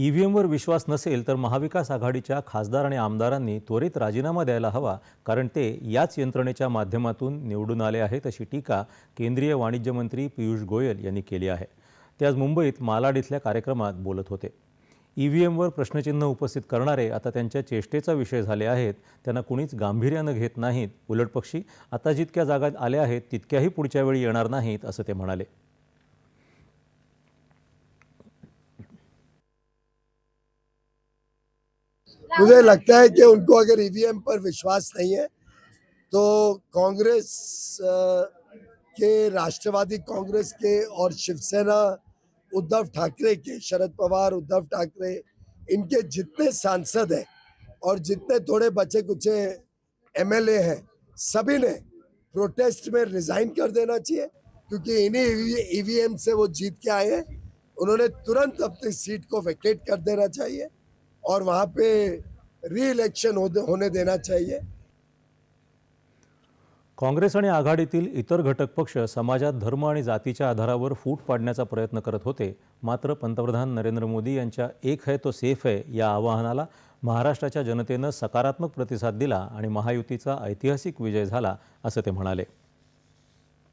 ईव्हीएमवर विश्वास नसेल तर महाविकास आघाडीच्या खासदार आणि आमदारांनी त्वरित राजीनामा द्यायला हवा कारण ते याच यंत्रणेच्या माध्यमातून निवडून आले आहेत अशी टीका केंद्रीय वाणिज्य मंत्री पियुष गोयल यांनी केली आहे. ते आज मुंबईत मालाड इथल्या कार्यक्रमात बोलत होते. ईव्हीएमवर प्रश्नचिन्ह उपस्थित करणारे आता त्यांच्या चेष्टेचा विषय झाले आहेत. त्यांना कुणीच गांभीर्यानं घेत नाहीत. उलटपक्षी आता जितक्या जागा आल्या आहेत तितक्याही पुढच्या वेळी येणार नाहीत असं ते म्हणाले. मुझे लगता है कि उनको अगर ईवीएम पर विश्वास नहीं है तो कांग्रेस के राष्ट्रवादी कांग्रेस के और शिवसेना, उद्धव ठाकरे के, शरद पवार, उद्धव ठाकरे, इनके जितने सांसद हैं और जितने थोड़े बचे कुचे एमएलए हैं, सभी ने प्रोटेस्ट में रिजाइन कर देना चाहिए, क्योंकि इन्हीं ईवीएम से वो जीत के आए हैं। उन्होंने तुरंत अपनी सीट को वैकेट कर देना चाहिए। और वहां पे री इलेक्शन होने देना चाहिए। काँग्रेस आणि आघाडीतील इतर घटक पक्ष समाजात धर्म आणि जातीच्या आधारावर फूट पाडण्याचा प्रयत्न करत होते. मात्र पंतप्रधान नरेंद्र मोदी यांच्या एक है तो सेफ है या आवाहनाला महाराष्ट्राच्या जनतेनं सकारात्मक प्रतिसाद दिला आणि महायुतीचा ऐतिहासिक विजय झाला असं ते म्हणाले.